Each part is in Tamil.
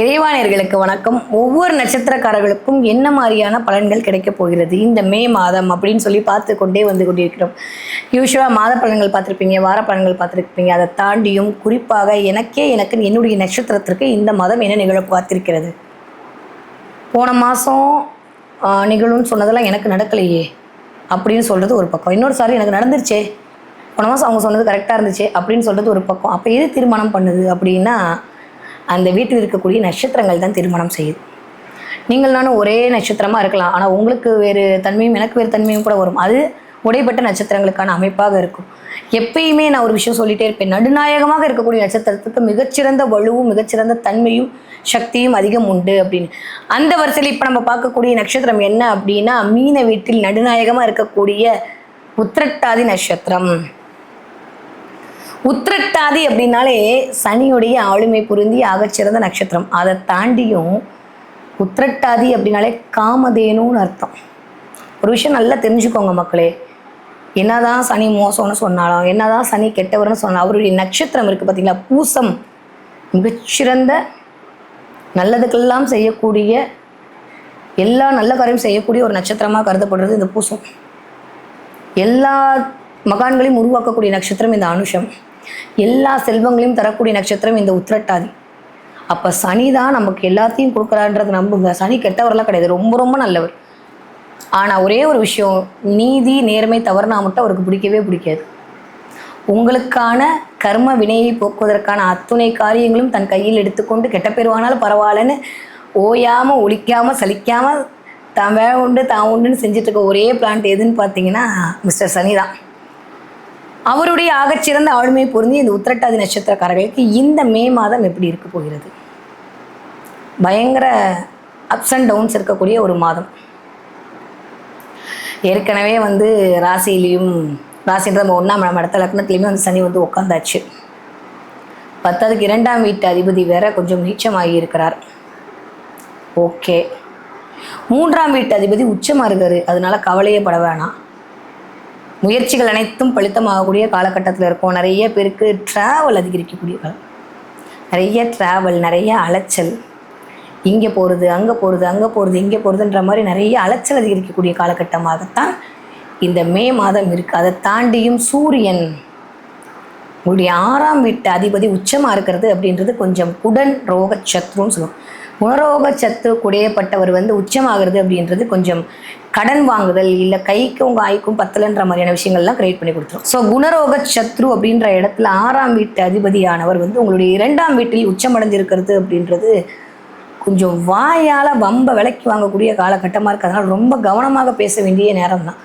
இறைவானியர்களுக்கு வணக்கம். ஒவ்வொரு நட்சத்திரக்காரர்களுக்கும் என்ன மாதிரியான பலன்கள் கிடைக்கப் போகிறது? இந்த மே மாதம் அப்படின்னு சொல்லி பார்த்து கொண்டே வந்து கொண்டிருக்கிறோம். யூஸ்வலாக மாத பலன்கள் பார்த்துருப்பீங்க வார பலன்கள் பார்த்துருப்பீங்க. அதை தாண்டியும் குறிப்பாக எனக்கே எனக்கு என்னுடைய நட்சத்திரத்திற்கு இந்த மாதம் என்ன நிகழ பார்த்திருக்கிறது? போன மாதம் நிகழும்னு சொன்னதெல்லாம் எனக்கு நடக்கலையே அப்படின்னு சொல்கிறது ஒரு பக்கம். இன்னொரு சாரி எனக்கு நடந்துருச்சே. போன மாதம் அவங்க சொன்னது கரெக்டாக இருந்துச்சு அப்படின்னு சொல்கிறது ஒரு பக்கம். அப்போ எது தீர்மானம் பண்ணுது அப்படின்னா அந்த வீட்டில் இருக்கக்கூடிய நட்சத்திரங்கள் தான் திருமணம் செய்யுது. நீங்கள் நானும் ஒரே நட்சத்திரமாக இருக்கலாம். ஆனால் உங்களுக்கு வேறு தன்மையும் எனக்கு வேறு தன்மையும் கூட வரும். அது உடைப்பட்ட நட்சத்திரங்களுக்கான அமைப்பாக இருக்கும். எப்பயுமே நான் ஒரு விஷயம் சொல்லிட்டே இருப்பேன். நடுநாயகமாக இருக்கக்கூடிய நட்சத்திரத்துக்கு மிகச்சிறந்த வலுவும் மிகச்சிறந்த தன்மையும் சக்தியும் அதிகம் உண்டு அப்படின்னு. அந்த வரிசையில் இப்போ நம்ம பார்க்கக்கூடிய நட்சத்திரம் என்ன அப்படின்னா மீன வீட்டில் நடுநாயகமாக இருக்கக்கூடிய உத்திரட்டாதி நட்சத்திரம். உத்திரட்டாதி அப்படின்னாலே சனியுடைய ஆளுமை புரிந்தி ஆகச்சிறந்த நட்சத்திரம். அதை தாண்டியும் உத்திரட்டாதி அப்படின்னாலே காமதேனுன்னு அர்த்தம். ஒரு விஷயம் நல்லா தெரிஞ்சுக்கோங்க மக்களே. என்னதான் சனி மோசம்னு சொன்னாலும் என்னதான் சனி கெட்டவர்னு சொன்னாலும் அவருடைய நட்சத்திரம் இருக்குது பார்த்தீங்களா? பூசம். மிகச்சிறந்த நல்லதுக்கெல்லாம் செய்யக்கூடிய எல்லா நல்ல காரியம் செய்யக்கூடிய ஒரு நட்சத்திரமாக கருதப்படுறது இந்த பூசம். எல்லா மகான்களையும் உருவாக்கக்கூடிய நட்சத்திரம் இந்த அனுஷம். எல்லா செல்வங்களையும் தரக்கூடிய நட்சத்திரம் இந்த உத்திரட்டாதி. அப்போ சனி தான் நமக்கு எல்லாத்தையும் கொடுக்குறான்றது நம்புங்க. சனி கெட்டவரெல்லாம் கிடையாது. ரொம்ப ரொம்ப நல்லவர். ஆனால் ஒரே ஒரு விஷயம் நீதி நேர்மை தவறுனா மட்டும் அவருக்கு பிடிக்கவே பிடிக்காது. உங்களுக்கான கர்ம வினையை போக்குவதற்கான அத்துணை காரியங்களும் தன் கையில் எடுத்துக்கொண்டு கெட்ட பெறுவானாலும் பரவாயில்லன்னு ஓயாமல் ஒழிக்காமல் சலிக்காமல் தான் வேலை உண்டு தான் உண்டுன்னு செஞ்சிட்ருக்க ஒரே பிளான்ட் எதுன்னு பார்த்தீங்கன்னா மிஸ்டர் சனி தான் அவருடைய ஆகச்சிறந்த ஆளுமை பொருந்தி இந்த உத்திரட்டாதி நட்சத்திரக்காரர்களுக்கு இந்த மே மாதம் எப்படி இருக்க போகிறது? பயங்கர அப்ஸ் அண்ட் டவுன்ஸ் இருக்கக்கூடிய ஒரு மாதம். ஏற்கனவே வந்து ராசியிலையும் ராசின்ற நம்ம ஒன்றாம் இடம் இடத்த லக்னத்துலேயுமே வந்து சனி வந்து உட்காந்தாச்சு பத்தாவதுக்கு இரண்டாம் வீட்டு அதிபதி வேற கொஞ்சம் நீச்சமாகி இருக்கிறார். ஓகே. மூன்றாம் வீட்டு அதிபதி உச்சமாக இருக்காரு. அதனால கவலையே பட வேணாம். முயற்சிகள் அனைத்தும் பலித்தமாகக்கூடிய காலகட்டத்தில் இருக்கும் நிறைய பேருக்கு ட்ராவல் அதிகரிக்கக்கூடிய காலம். நிறைய ட்ராவல் நிறைய அலைச்சல். இங்கே போகிறது அங்கே போகிறது அங்கே போகிறது இங்கே போகிறதுன்ற மாதிரி நிறைய அலைச்சல் அதிகரிக்கக்கூடிய காலகட்டமாகத்தான் இந்த மே மாதம் இருக்குது அதை தாண்டியும் சூரியன் உங்களுடைய ஆறாம் வீட்டு அதிபதி உச்சமாக இருக்கிறது அப்படின்றது கொஞ்சம் குடன் ரோக சத்ருன்னு சொல்லுவோம். குணரோக சத்து குடையப்பட்டவர் வந்து உச்சமாகிறது அப்படின்றது கொஞ்சம் கடன் வாங்குதல் இல்லை கைக்கு உங்கள் ஆய்க்கும் பத்தலைன்ற மாதிரியான விஷயங்கள்லாம் கிரியேட் பண்ணி கொடுத்துரும். ஸோ குணரோக சத்ரு அப்படின்ற இடத்துல ஆறாம் வீட்டு அதிபதியானவர் வந்து உங்களுடைய இரண்டாம் வீட்டில் உச்சமடைஞ்சிருக்கிறது அப்படின்றது கொஞ்சம் வாயால் வம்ப விலைக்கு வாங்கக்கூடிய காலகட்டமாக இருக்குது அதனால் ரொம்ப கவனமாக பேச வேண்டிய நேரம் தான்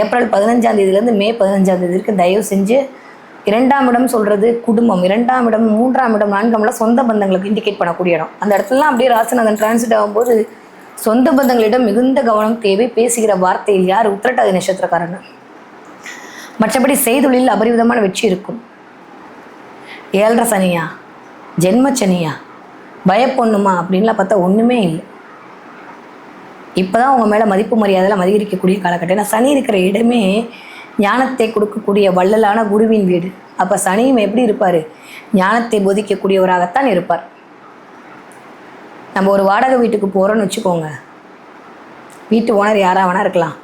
ஏப்ரல் பதினஞ்சாம் தேதியிலேருந்து மே பதினஞ்சாம் தேதி வரைக்கும் தயவு செஞ்சு இரண்டாம் இடம் சொல்கிறது குடும்பம். இரண்டாம் இடம் மூன்றாம் இடம் நான்காம் இடம் சொந்த பந்தங்களுக்கு இண்டிகேட் பண்ணக்கூடிய இடம். அந்த இடத்துலலாம் அப்படியே ராசிநாதன் டிரான்சிட் ஆகும்போது சொந்த பந்தங்களிடம் மிகுந்த கவனம் தேவை பேசுகிற வார்த்தையில் யார் உத்திரட்டாதி நட்சத்திரக்காரங்க மற்றபடி செய்தொழில் அபரிவிதமான வெற்றி இருக்கும். ஏழரை சனியா? ஜென்ம சனியா? பயப்பொண்ணுமா? அப்படின்லாம் பார்த்தா ஒன்றுமே இல்லை. இப்போ தான் உங்கள் மேலே மதிப்பு மரியாதைலாம் அதிகரிக்கக்கூடிய காலகட்டம். ஏன்னா சனி இருக்கிற இடமே ஞானத்தை கொடுக்கக்கூடிய வள்ளலான குருவின் வீடு. அப்போ சனியும் எப்படி இருப்பார்? ஞானத்தை போதிக்கக்கூடியவராகத்தான் இருப்பார். நம்ம ஒரு வாடகை வீட்டுக்கு போகிறோன்னு வச்சுக்கோங்க. வீட்டு ஓனர் யாராக வேணா இருக்கலாம்.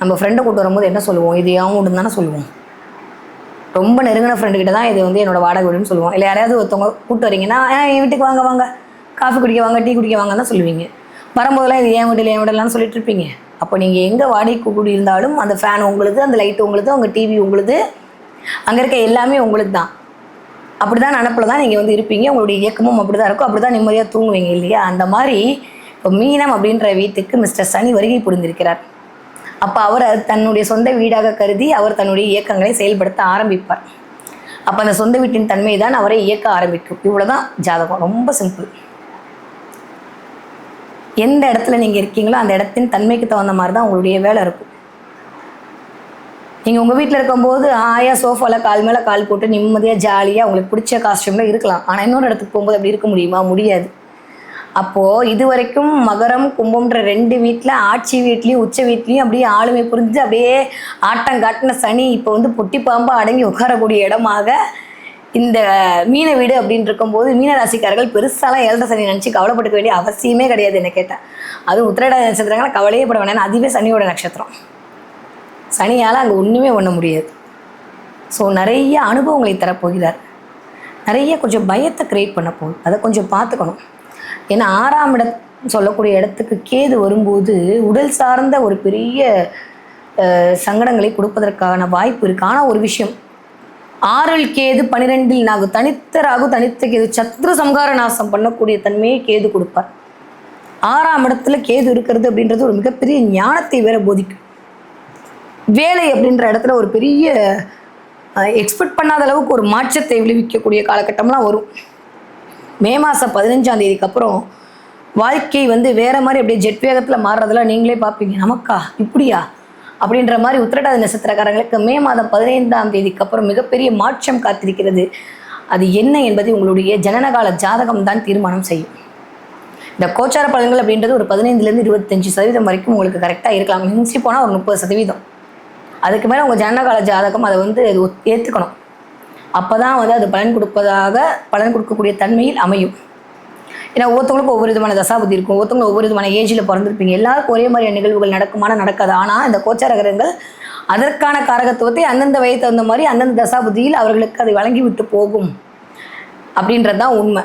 நம்ம ஃப்ரெண்டை கூட்டு வரும்போது என்ன சொல்லுவோம்? இது என் வீடுன்னு தானே சொல்லுவோம். ரொம்ப நெருங்கின ஃப்ரெண்டுக்கிட்ட தான் இது வந்து என்னோட வாடகை வீடுன்னு சொல்லுவோம். இல்லை யாரையாவது ஒருத்தவங்க கூட்டு வரீங்கன்னா என் வீட்டுக்கு வாங்க வாங்க. காஃபி குடிக்க வாங்க டீ குடிக்க வாங்க தான் சொல்லுவீங்க. வரும்போதெல்லாம் இது ஏன் வீட்டில் என் வீடெல்லாம் சொல்லிட்டு இருப்பீங்க. அப்போ நீங்கள் எங்கே வாடகைக்கு கூடி இருந்தாலும் அந்த ஃபேன் உங்களுக்கு அந்த லைட் உங்களுக்கு உங்கள் டிவி உங்களுது அங்கே இருக்க எல்லாமே உங்களுக்கு தான். அப்படி தான் நினப்பில் தான் நீங்கள் வந்து இருப்பீங்க. உங்களுடைய இயக்கமும் அப்படி தான் இருக்கும். அப்படி தான் நிம்மதியாக தூங்குவீங்க இல்லையா? அந்த மாதிரி இப்போ மீனம் அப்படின்ற வீட்டுக்கு மிஸ்டர் சனி வருகை புரிந்திருக்கிறார். அப்போ அவர் அது தன்னுடைய சொந்த வீடாக கருதி அவர் தன்னுடைய இயக்கங்களை செயல்படுத்த ஆரம்பிப்பார். அப்போ அந்த சொந்த வீட்டின் தன்மை தான் அவரை இயக்க ஆரம்பிக்கும். இவ்வளோதான் ஜாதகம். ரொம்ப சிம்பிள் எந்த இடத்துல நீங்கள் இருக்கீங்களோ அந்த இடத்தின் தன்மைக்கு தகுந்த மாதிரி தான் உங்களுடைய வேலை இருக்கும். நீங்கள் உங்கள் வீட்டில் இருக்கும்போது ஆயா சோஃபாவில் கால் மேலே கால் போட்டு நிம்மதியாக ஜாலியாக உங்களுக்கு பிடிச்ச காஸ்டியூமில் இருக்கலாம். ஆனால் இன்னொரு இடத்துக்கு போகும்போது அப்படி இருக்க முடியுமா? முடியாது. அப்போது இது வரைக்கும் மகரம் கும்பம்ன்ற ரெண்டு வீட்டில் ஆட்சி வீட்லேயும் உச்ச வீட்லேயும் அப்படியே ஆளுமை புரிஞ்சு அப்படியே ஆட்டம் காட்டின சனி இப்போ வந்து பொட்டி பாம்பா அடங்கி உட்காரக்கூடிய இடமாக இந்த மீன வீடு அப்படின்னு இருக்கும்போது மீனராசிக்காரர்கள் பெருசாலாம் ஏழரை சனி நினச்சி கவலைப்பட்டுக்க வேண்டிய அவசியமே கிடையாது என்ன கேட்டேன் அதுவும் உத்திரட நட்சத்திரங்களை கவலையே பட வேணாம் அதுவே சனியோட நட்சத்திரம். சனியால் அங்கே ஒன்றுமே பண்ண முடியாது. ஸோ நிறைய அனுபவங்களை தரப்போகிறார். நிறைய கொஞ்சம் பயத்தை கிரியேட் பண்ண போகுது. அதை கொஞ்சம் பார்த்துக்கணும். ஏன்னா ஆறாம் இடம் சொல்லக்கூடிய இடத்துக்கு கேது வரும்போது உடல் சார்ந்த ஒரு பெரிய சங்கடங்களை கொடுப்பதற்கான வாய்ப்பு இருக்குது ஆனால் ஒரு விஷயம். ஆறில் கேது பனிரெண்டில் நாகு. தனித்த ராகு தனித்த கேது. சத்ரு சம்ஹார நாசம் பண்ணக்கூடிய தன்மையை கேது கொடுப்பார். ஆறாம் இடத்துல கேது இருக்கிறது அப்படின்றது ஒரு மிகப்பெரிய ஞானத்தை வேற போதிக்கும். வேலை அப்படின்ற இடத்துல ஒரு பெரிய எக்ஸ்பெக்ட் பண்ணாத அளவுக்கு ஒரு மாற்றத்தை விளைவிக்கக்கூடிய காலகட்டம்லாம் வரும். மே மாதம் பதினஞ்சாம் தேதிக்கு அப்புறம் வாழ்க்கை வந்து வேற மாதிரி அப்படியே ஜெட் வேகத்தில் மாறுறதெல்லாம் நீங்களே பார்ப்பீங்க. நமக்கா? இப்படியா? அப்படின்ற மாதிரி உத்திரட்டாதி நட்சத்திரக்காரங்களுக்கு மே மாதம் பதினைந்தாம் தேதிக்கு அப்புறம் மிகப்பெரிய மாற்றம் காத்திருக்கிறது. அது என்ன என்பதை உங்களுடைய ஜனனகால ஜாதகம் தான் தீர்மானம் செய்யும். இந்த கோச்சார பலன்கள் அப்படின்றது ஒரு பதினைந்துலேருந்து இருபத்தஞ்சு சதவீதம் வரைக்கும் உங்களுக்கு கரெக்டாக இருக்கலாம். மிஞ்சி போனால் ஒரு முப்பது சதவீதம். அதுக்கு மேலே உங்கள் ஜனனகால ஜாதகம் அதை வந்து ஒத்- ஏற்றுக்கணும் அப்போ தான் வந்து அது பலன் கொடுப்பதாக பலன் கொடுக்கக்கூடிய தன்மையில் அமையும். ஏன்னா ஒவ்வொருத்தவங்களுக்கும் ஒவ்வொரு விதமான தசாபுத்தி இருக்கும். ஒவ்வொருத்தவங்களும் ஒவ்வொரு விதமான ஏஜில் பிறந்திருப்பீங்க. எல்லாருக்கும் ஒரே மாதிரியான நிகழ்வுகள் நடக்குமான நடக்காது. ஆனால் இந்த கோச்சார கிரகங்கள் அதற்கான காரகத்துவத்தை அந்தந்த வயது தகுந்த மாதிரி அந்தந்த தசாபுத்தியில் அவர்களுக்கு அதை வழங்கி விட்டு போகும். அப்படின்றது தான் உண்மை.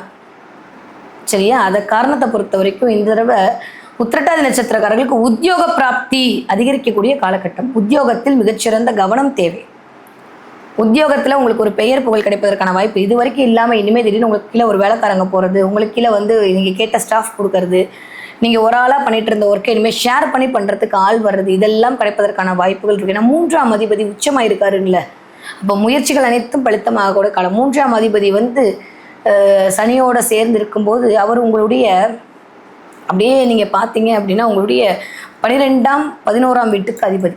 சரியா? அதை காரணத்தை பொறுத்த வரைக்கும் இந்த தடவை உத்திரட்டாதி நட்சத்திரக்காரர்களுக்கு உத்தியோக பிராப்தி அதிகரிக்கக்கூடிய காலகட்டம். உத்தியோகத்தில் மிகச்சிறந்த கவனம் தேவை. உத்தியோகத்தில் உங்களுக்கு ஒரு பெயர் புகழ் கிடைப்பதற்கான வாய்ப்பு இது வரைக்கும் இல்லாமல் இனிமேல் திடீர்னு உங்களுக்கு கீழே ஒரு வேலைக்காரங்க போகிறது உங்களுக்கு கீழே வந்து நீங்கள் கேட்ட ஸ்டாஃப் கொடுக்கறது நீங்கள் ஒரு ஆளாக பண்ணிட்டு இருந்த ஒர்க்கை இனிமேல் ஷேர் பண்ணி பண்ணுறதுக்கு ஆள் வர்றது இதெல்லாம் கிடைப்பதற்கான வாய்ப்புகள் இருக்குது ஏன்னா மூன்றாம் அதிபதி உச்சமாக இருக்காருங்கள. அப்போ முயற்சிகள் அனைத்தும் பலித்தமாக கூட காலம். மூன்றாம் அதிபதி வந்து சனியோட சேர்ந்து இருக்கும்போது அவர் உங்களுடைய அப்படியே நீங்கள் பார்த்தீங்க அப்படின்னா உங்களுடைய பனிரெண்டாம் பதினோராம் வீட்டுக்கு அதிபதி.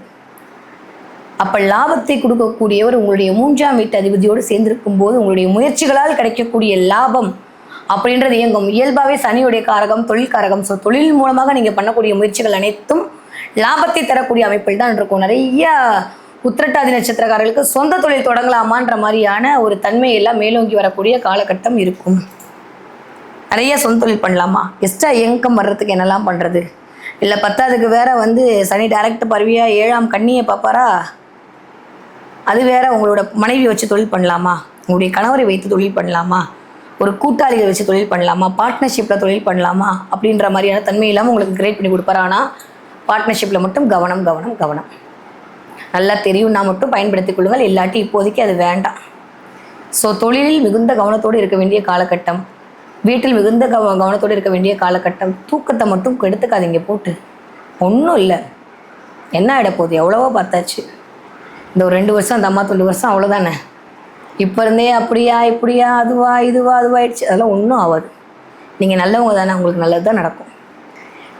அப்போ லாபத்தை கொடுக்கக்கூடியவர் உங்களுடைய மூன்றாம் வீட்டு அதிபதியோடு சேர்ந்திருக்கும் போது உங்களுடைய முயற்சிகளால் கிடைக்கக்கூடிய லாபம் அப்படின்றது இயங்கும். இயல்பாகவே சனியுடைய காரகம் தொழில் காரகம். ஸோ தொழில் மூலமாக நீங்கள் பண்ணக்கூடிய முயற்சிகள் அனைத்தும் லாபத்தை தரக்கூடிய அமைப்பில் தான் இருக்கும். நிறைய உத்திரட்டாதி நட்சத்திரக்காரர்களுக்கு சொந்த தொழில் தொடங்கலாமான்ற மாதிரியான ஒரு தன்மையெல்லாம் மேலோங்கி வரக்கூடிய காலகட்டம் இருக்கும். நிறைய சொந்த தொழில் பண்ணலாமா? எக்ஸ்ட்ரா இன்கம் வர்றதுக்கு என்னெல்லாம் பண்ணுறது இல்லை பத்தாவதுக்கு வேற வந்து சனி டைரக்ட் பருவியா ஏழாம் கண்ணியை பார்ப்பாரா? அது வேற உங்களோட மனைவி வச்சு தொழில் பண்ணலாமா? உங்களுடைய கணவரை வைத்து தொழில் பண்ணலாமா? ஒரு கூட்டாளிகள் வச்சு தொழில் பண்ணலாமா? பார்ட்னர்ஷிப்பில் தொழில் பண்ணலாமா? அப்படின்ற மாதிரியான தன்மை இல்லாமல் உங்களுக்கு கிரேட் பண்ணி கொடுப்பாரு? ஆனால் பார்ட்னர்ஷிப்பில் மட்டும் கவனம் கவனம் கவனம். நல்லா தெரியும்னா மட்டும் பயன்படுத்திக் கொள்ளுங்கள். இல்லாட்டி இப்போதைக்கு அது வேண்டாம். ஸோ தொழிலில் மிகுந்த கவனத்தோடு இருக்க வேண்டிய காலகட்டம். வீட்டில் மிகுந்த கவ கவனத்தோடு இருக்க வேண்டிய காலகட்டம் தூக்கத்தை மட்டும் கெடுத்துக்காதீங்க போட்டு. ஒன்றும் இல்லை. என்ன ஆகிட போகுது? எவ்வளவோ பார்த்தாச்சு. இந்த ஒரு ரெண்டு வருஷம் அந்த அம்மா தொண்டு வருஷம் அவ்வளோதானே இப்போ இருந்தே அப்படியா இப்படியா அதுவா இதுவா அதுவாயிடுச்சு. அதெல்லாம் ஒன்றும் ஆகாது நீங்கள் நல்லவங்க தானே உங்களுக்கு நல்லது தான் நடக்கும்.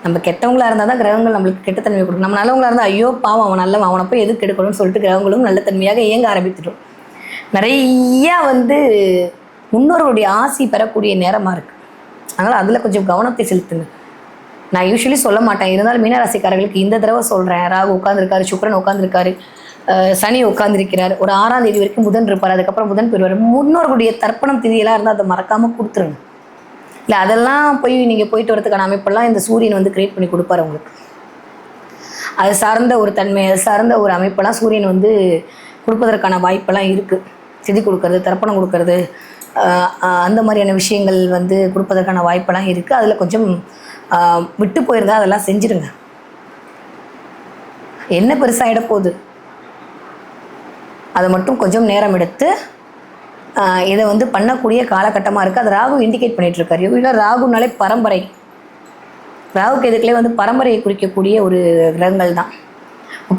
நம்ம கெட்டவங்களாக இருந்தால் தான் கிரகங்கள் நம்மளுக்கு கெட்டத்தன்மை கொடுக்கும். நம்ம நல்லவங்களாக இருந்தால் ஐயோ பாவம் அவன் நல்லவன் அவனை போய் எதுக்கு கெடுக்கணும்னு சொல்லிட்டு கிரகங்களும் நல்ல தன்மையாக இயங்க ஆரம்பித்துடும். நிறையா வந்து முன்னோர்களுடைய ஆசி பெறக்கூடிய நேரமாக இருக்குது அதனால் அதில் கொஞ்சம் கவனத்தை செலுத்துங்க. நான் யூஸ்வலி சொல்ல மாட்டேன். இருந்தாலும் மீனராசிக்காரர்களுக்கு இந்த தடவை சொல்கிறேன் ராகு உட்காந்துருக்காரு சுக்கரன் உட்காந்துருக்காரு சனி உட்காந்துருக்கிறார் ஒரு ஆறாம் தேதி வரைக்கும் புதன் இருப்பார். அதுக்கப்புறம் புதன் பெறுவார். முன்னோர்களுடைய தர்ப்பணம் திதியெல்லாம் இருந்தால் அதை மறக்காமல் கொடுத்துருங்க. இல்லை அதெல்லாம் போய் நீங்கள் போயிட்டு வரதுக்கான அமைப்பெல்லாம் இந்த சூரியன் வந்து கிரியேட் பண்ணி கொடுப்பாரு உங்களுக்கு. அது சார்ந்த ஒரு தன்மை அது சார்ந்த ஒரு அமைப்பெல்லாம் சூரியன் வந்து கொடுப்பதற்கான வாய்ப்பெல்லாம் இருக்குது திதி கொடுக்கறது தர்ப்பணம் கொடுக்கறது அந்த மாதிரியான விஷயங்கள் வந்து கொடுப்பதற்கான வாய்ப்பெல்லாம் இருக்குது அதில் கொஞ்சம் விட்டு போயிருந்தா அதெல்லாம் செஞ்சிருங்க. என்ன பெருசாகிட போகுது? அதை மட்டும் கொஞ்சம் நேரம் எடுத்து இதை வந்து பண்ணக்கூடிய காலகட்டமாக இருக்குது அது ராகு இண்டிகேட் பண்ணிகிட்டு இருக்கார். இல்லை ராகுனாலே பரம்பரை. ராகுக்கு எதுக்குள்ளே வந்து பரம்பரையை குறிக்கக்கூடிய ஒரு கிரகங்கள் தான்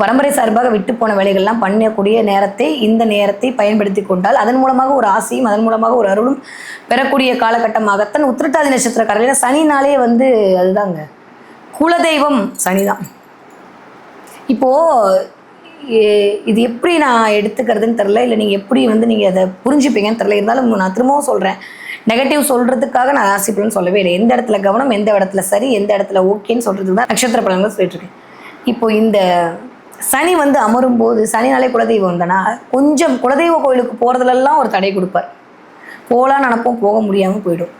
பரம்பரை சார்பாக விட்டு போன வேலைகள்லாம் பண்ணக்கூடிய நேரத்தை இந்த நேரத்தை பயன்படுத்தி கொண்டால் அதன் மூலமாக ஒரு ஆசையும் அதன் மூலமாக ஒரு அருளும் பெறக்கூடிய காலகட்டமாகத்தான் உத்திரட்டாதி நட்சத்திரக்காரர்கள் சனினாலே வந்து அதுதாங்க. குலதெய்வம் சனிதான். இப்போது இது எப்படி நான் எடுத்துக்கிறதுன்னு தெரில இல்லை நீங்கள் எப்படி வந்து நீங்கள் அதை புரிஞ்சுப்பீங்கன்னு தெரில இருந்தாலும் நான் திரும்பவும் சொல்கிறேன் நெகட்டிவ் சொல்கிறதுக்காக நான் ராசி பலன் சொல்லவே இல்லை. எந்த இடத்துல கவனம் எந்த இடத்துல சரி எந்த இடத்துல ஓகேன்னு சொல்கிறதுக்கு தான் நட்சத்திர பலன்கள் சொல்லிட்டுருக்கேன் இப்போது இப்போ இந்த சனி வந்து அமரும் போது சனினாலே குலதெய்வம் தானா கொஞ்சம் குலதெய்வ கோயிலுக்கு போகிறதுலலாம் ஒரு தடை கொடுப்பார். போகலான்னு நினப்போம் போக முடியாமல் போயிடும்.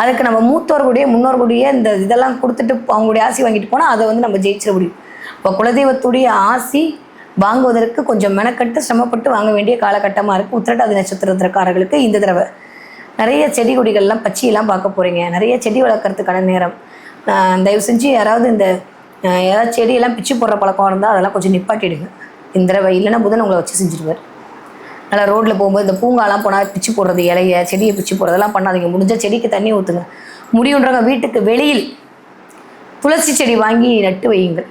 அதுக்கு நம்ம மூத்தோர்களுடைய முன்னோர்களுடைய இந்த இதெல்லாம் கொடுத்துட்டு அவங்களுடைய ஆசி வாங்கிட்டு போனால் அதை வந்து நம்ம ஜெயிச்சிட முடியும். இப்போ குலதெய்வத்துடைய ஆசி வாங்குவதற்கு கொஞ்சம் மெனக்கட்டு சிரமப்பட்டு வாங்க வேண்டிய காலகட்டமாக இருக்குது உத்திரட்டாதி நட்சத்திரத்திற்காரர்களுக்கு இந்த தடவை. நிறைய செடி கொடிகள்லாம் பச்சியெல்லாம் பார்க்க போகிறீங்க நிறைய செடி வளர்க்குறதுக்கான நேரம். தயவு செஞ்சு யாராவது இந்த ஏதாவது செடியெல்லாம் பிச்சு போடுற பழக்கம் இருந்தால் அதெல்லாம் கொஞ்சம் நிப்பாட்டிடுங்க. இந்த தடவை இல்லைன்னா புதன் உங்களை வச்சு செஞ்சுருவார். நல்லா ரோட்டில் போகும்போது இந்த பூங்காலாம் போனால் பிச்சு போடுறது இலைய செடியை பிச்சு போடுறதெல்லாம் பண்ணாதீங்க. முடிஞ்ச செடிக்கு தண்ணி ஊற்றுங்க முடியுன்றவங்க வீட்டுக்கு வெளியில் துளசி செடி வாங்கி நட்டு வையுங்கள்.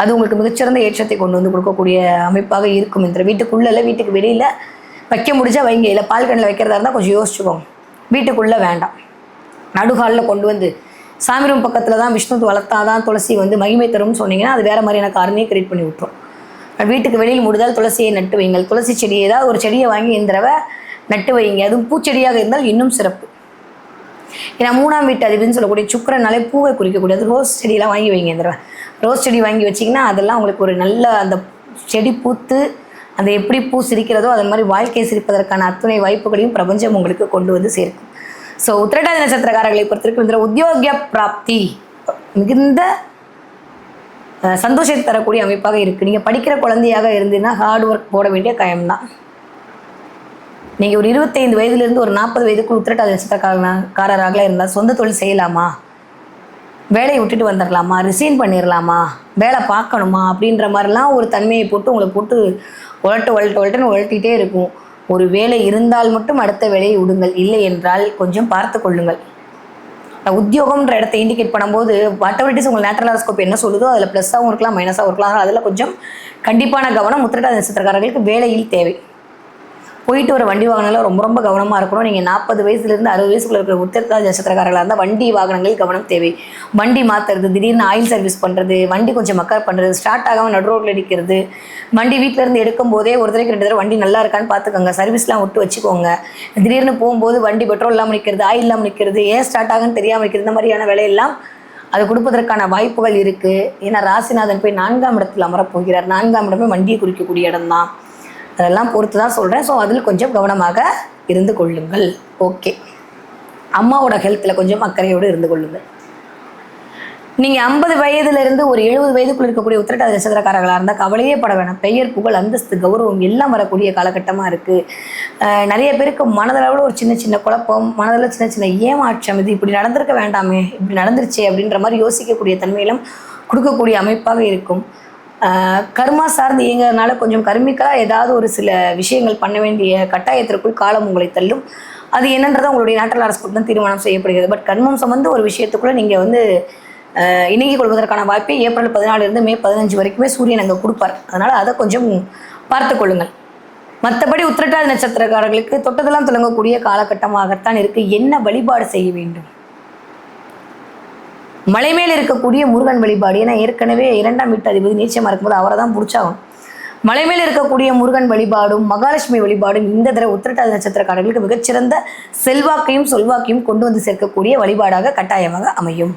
அது உங்களுக்கு மிகச்சிறந்த ஏற்றத்தை கொண்டு வந்து கொடுக்கக்கூடிய அமைப்பாக இருக்கும். இந்த வீட்டுக்குள்ளே வீட்டுக்கு வெளியில் வைக்க முடிஞ்சால் வைங்க. இல்லை பால் கண்ணில் வைக்கிறதா இருந்தால் கொஞ்சம் யோசிச்சுக்கோங்க. வீட்டுக்குள்ளே வேண்டாம். நடுகாலில் கொண்டு வந்து சாமி ரூம் பக்கத்தில் தான் விஷ்ணு வளர்த்தாதான் துளசி வந்து மகிமை தரும்னு சொன்னீங்கன்னா அது வேறு மாதிரியான காரணமே கிரியேட் பண்ணி விட்டுரும். வீட்டுக்கு வெளியில் முடிந்தால் துளசியை நட்டு வைங்கள் துளசி செடி ஏதாவது ஒரு செடியை வாங்கி இந்த தடவை நட்டு வைங்க அதுவும் பூச்செடியாக இருந்தால் இன்னும் சிறப்பு. ஏன்னா மூணாம் வீட்டு அதிபதினு சொல்லக்கூடிய சுக்கரனாலே பூவை குறிக்கக்கூடியது ரோஸ் செடியெல்லாம் வாங்கி வைங்க இந்த தடவை. ரோஸ் செடி வாங்கி வச்சிங்கன்னா அதெல்லாம் உங்களுக்கு ஒரு நல்ல அந்த செடி பூத்து அந்த எப்படி பூ சிரிக்கிறதோ அது மாதிரி வாழ்க்கையை சிரிப்பதற்கான அத்துணை வாய்ப்புகளையும் பிரபஞ்சம் உங்களுக்கு கொண்டு வந்து சேர்க்கும். ஸோ உத்திரட்டாதி நட்சத்திரக்காரர்களை பொறுத்தவரைக்கும் இந்த உத்தியோக பிராப்தி மிகுந்த சந்தோஷத்தை தரக்கூடிய அமைப்பாக இருக்குது நீங்கள் படிக்கிற குழந்தையாக இருந்தீங்கன்னா ஹார்ட் ஒர்க் போட வேண்டிய கயம்தான். நீங்கள் ஒரு இருபத்தைந்து வயதுலேருந்து ஒரு நாற்பது வயதுக்குள் உத்திரட்டாதி நட்சத்திரக்காரராக இருந்தால் சொந்த தொழில் செய்யலாமா? வேலையை விட்டுட்டு வந்துடலாமா ரிசைன் பண்ணிடலாமா வேலை பார்க்கணுமா? அப்படின்ற மாதிரிலாம் ஒரு தன்மையை போட்டு உங்களை போட்டு உழட்டு உழட்டு உழட்டுன்னு உழட்டிகிட்டே இருக்கும். ஒரு வேலை இருந்தால் மட்டும் அடுத்த வேலையை விடுங்கள். இல்லை என்றால் கொஞ்சம் பார்த்து கொள்ளுங்கள். உத்தியோகம்ன்ற இடத்த இண்டிகேட் பண்ணும்போது வாட் எவர் இட் இஸ் உங்கள் நேட்டரல் ஹாரோஸ்கோப் என்ன சொல்லுதோ அதில் ப்ளஸ்ஸாகவும் இருக்கலாம் மைனஸாகவும் இருக்கலாம். அதில் கொஞ்சம் கண்டிப்பான கவனம் உத்திரட்டாதி நட்சத்திரக்காரர்களுக்கு வேலையில் தேவை. போயிட்டு வர வண்டி வாகனங்களில் ரொம்ப ரொம்ப கவனமாக இருக்கணும். நீங்கள் நாற்பது வயசுலேருந்து அறுபது வயசுக்குள்ள இருக்கிற உத்திரத்தாதி நட்சத்திரக்காரர்களாக இருந்தால் வண்டி வாகனங்களில் கவனம் தேவை. வண்டி மாற்றுறது திடீர்னு ஆயில் சர்வீஸ் பண்ணுறது வண்டி கொஞ்சம் மக்கர் பண்ணுறது ஸ்டார்ட் ஆகாமல் நடு ரோட்டில் அடிக்கிறது வண்டி வீட்டிலேருந்து எடுக்கும் போதே ஒரு தடவைக்கு ரெண்டு தடவை வண்டி நல்லா இருக்கான்னு பார்த்துக்கோங்க. சர்வீஸ்லாம் விட்டு வச்சுக்கோங்க. திடீர்னு போகும்போது வண்டி பெட்ரோல் இல்லாமல் நிற்கிறது ஆயில் இல்லாமல் நிற்கிறது ஏன் ஸ்டார்ட் ஆகுன்னு தெரியாமல் நிற்கிறது இந்த மாதிரியான வேலையெல்லாம் அது கொடுப்பதற்கான வாய்ப்புகள் இருக்குது ஏன்னா ராசிநாதன் போய் நான்காம் இடத்தில் அமரப் போகிறார். நான்காம் இடமே வண்டியை குறிக்கக்கூடிய இடம்தான். அதெல்லாம் பொறுத்து தான் சொல்கிறேன் ஸோ அதில் கொஞ்சம் கவனமாக இருந்து கொள்ளுங்கள். ஓகே அம்மாவோட ஹெல்த்தில் கொஞ்சம் அக்கறையோடு இருந்து கொள்ளுங்கள். நீங்கள் ஐம்பது வயதுலேருந்து ஒரு எழுபது வயதுக்குள்ள இருக்கக்கூடிய உத்திரட்டாதி நட்சத்திரக்காரர்களாக இருந்தால் கவலையே பட வேணாம். பெயர் புகழ் அந்தஸ்து கௌரவம் எல்லாம் வரக்கூடிய காலகட்டமாக இருக்குது நிறைய பேருக்கு மனதளவில் ஒரு சின்ன சின்ன குழப்பம் மனதில் சின்ன சின்ன ஏமாற்றம். இது இப்படி நடந்திருக்க வேண்டாமே இப்படி நடந்துருச்சே அப்படின்ற மாதிரி யோசிக்கக்கூடிய தன்மையிலும் கொடுக்கக்கூடிய அமைப்பாக இருக்கும். கர்மா சார்ந்து இயங்குறதுனால கொஞ்சம் கர்மிக்கலாக ஏதாவது ஒரு சில விஷயங்கள் பண்ண வேண்டிய கட்டாயத்திற்குள் காலம் உங்களை தள்ளும். அது என்னன்றதை உங்களுடைய நாட்டல் அரசு தான் தீர்மானம் செய்யப்படுகிறது. பட் கர்மம் சம்பந்த ஒரு விஷயத்துக்குள்ள நீங்கள் வந்து இணங்கிக் கொள்வதற்கான வாய்ப்பை ஏப்ரல் பதினாலுலேருந்து மே பதினஞ்சு வரைக்குமே சூரியன் அங்கே கொடுப்பார். அதனால் அதை கொஞ்சம் பார்த்து கொள்ளுங்கள். மற்றபடி உத்திரட்டாதி நட்சத்திரக்காரர்களுக்கு தொட்டதெல்லாம் தொடங்கக்கூடிய காலகட்டமாகத்தான் இருக்குது என்ன வழிபாடு செய்ய வேண்டும்? மலை மேல் இருக்கக்கூடிய முருகன் வழிபாடு. ஏன்னா ஏற்கனவே இரண்டாம் வீட்டு அதிபதி நீச்சமாக இருக்கும்போது அவரை தான் பிடிச்சாகும். மலை மேல் இருக்கக்கூடிய முருகன் வழிபாடும் மகாலட்சுமி வழிபாடும் இந்த தடவை உத்திரட்டாதி நட்சத்திரக்காரர்களுக்கு மிகச்சிறந்த செல்வாக்கையும் சொல்வாக்கையும் கொண்டு வந்து சேர்க்கக்கூடிய வழிபாடாக கட்டாயமாக அமையும்.